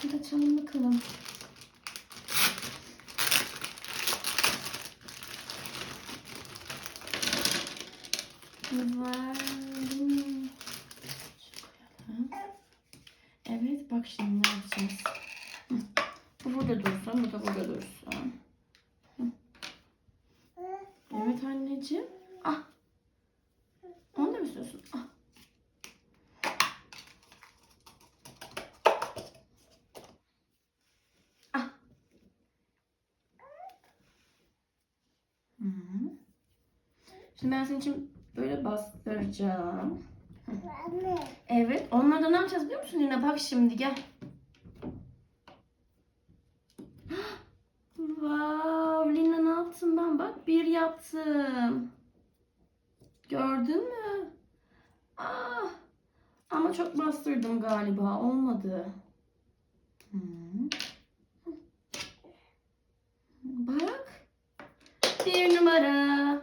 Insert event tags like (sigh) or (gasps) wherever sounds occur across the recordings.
Şimdi açalım bakalım. Var. Evet bak şimdi ne yapacağız. Bu burada dursun, bu da burada dursun. Evet anneciğim. Hı. Şimdi ben senin için böyle bastıracağım. Evet. Onları da ne yapacağız biliyor musun Lina? Bak şimdi gel. (gasps) Wow, Lina ne yaptım ben? Bak bir yaptım. Gördün mü? Ah. Ama çok bastırdım galiba. Olmadı. Hı. Bak. Bir numara.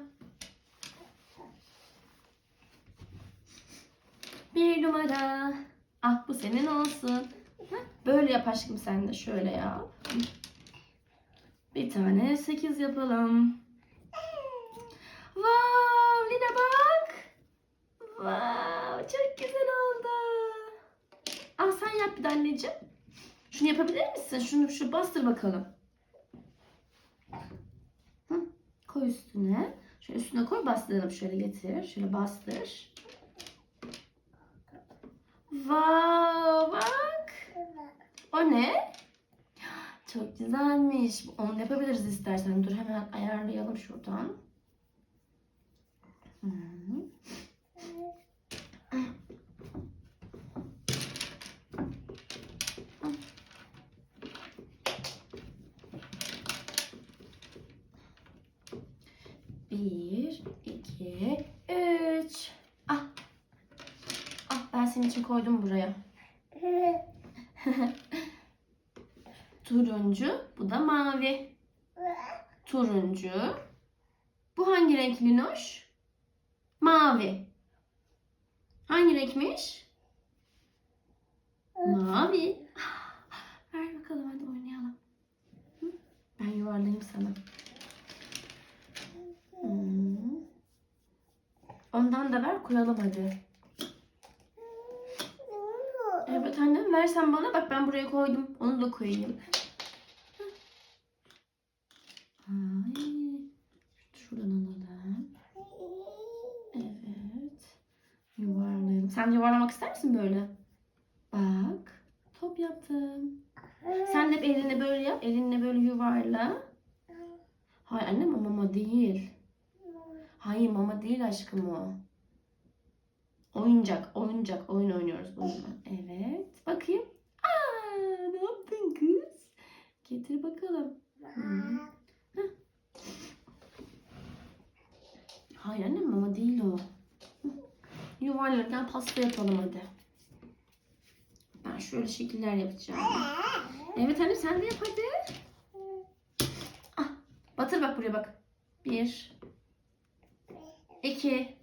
Bir numara. Ah bu senin olsun. Böyle yap aşkım sen de şöyle yap. Bir tane sekiz yapalım. Wow, Lina bak. Wow, çok güzel oldu. Al sen yap bir de anneciğim. Şunu yapabilir misin? Şunu şu bastır bakalım. Hı, koy üstüne. Şöyle üstüne koy bastıralım. Şöyle getir. Şöyle bastır. Wow, bak. O ne? Çok güzelmiş. Onu yapabiliriz istersen. Dur hemen ayarlayalım şuradan. Hı. Bir, iki, üç. Ah. Ah ben senin için koydum buraya. (laughs) Turuncu. Bu da mavi. (laughs) Turuncu. Bu hangi renk Linoş? Mavi. Hangi renkmiş? Mavi. (laughs) Ver bakalım hadi oynayalım. Ben yuvarlayayım sana. Hmm. Ondan da ver koyalım hadi. Evet annem versen bana bak ben buraya koydum. Onu da koyayım. Ay. Şuradan alalım. Evet. Yuvarlayalım. Sen yuvarlamak ister misin böyle? Bak. Top yaptım. Sen de hep elinle böyle yap. Elinle böyle yuvarla. Hayır annem o mama değil. Hayır mama değil aşkım o. Oyuncak, oyuncak, oyun oynuyoruz bununla. Evet. Bakayım. Aa, ne yaptın kız? Getir bakalım. Heh. Hayır annem mama değil o. Yuvarlarken pasta yapalım hadi. Ben şöyle şekiller yapacağım. Evet anne sen de yap hadi. Ah, batır bak buraya bak. Bir. 2